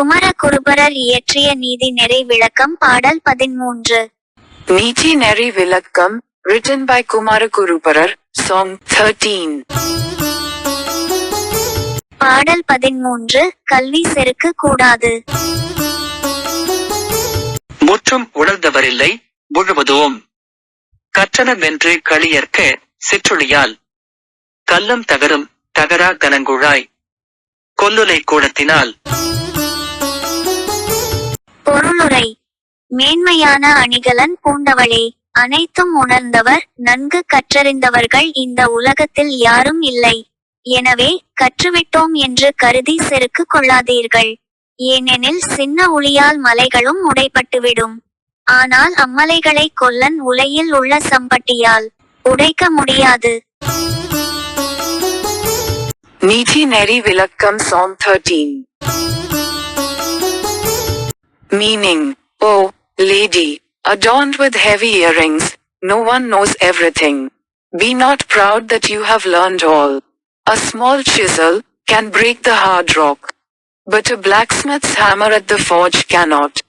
குமரகுருபரர் இயற்றிய நீதி நெறி விளக்கம் பாடல் பதிமூன்று Niti Neri Vilakkam, written by Kumarakuruparar, Song 13. பாடல் பதிமூன்று கல்வி செருக்கு கூடாது. முற்றும் உணர்ந்தவரில்லை முழுவதும். கற்றனவென்று களியற்க சிற்றுளியால். கல்லம் தகரும் தகரா கனங்குழாய். கொல்லுலை கூடத்தினால். மேன்மையான அணிகலன் பூண்டவளே. அனைத்தும் உணர்ந்தவர் நன்கு கற்றறிந்தவர்கள் இந்த உலகத்தில் யாரும் இல்லை. எனவே கற்றுவிட்டோம் என்று கருதி செருக்கு கொள்ளாதீர்கள். ஏனெனில் சின்ன உளியால் மலைகளும் உடைப்பட்டுவிடும் ஆனால் அம்மலைகளை கொல்லன் உலையில் உள்ள சம்பட்டியால் உடைக்க முடியாது. Niti Neri Vilakkam Song 13. Meaning, Oh, lady, adorned with heavy earrings, no one knows everything. Be not proud that you have learned all. A small chisel can break the hard rock. But a blacksmith's hammer at the forge cannot.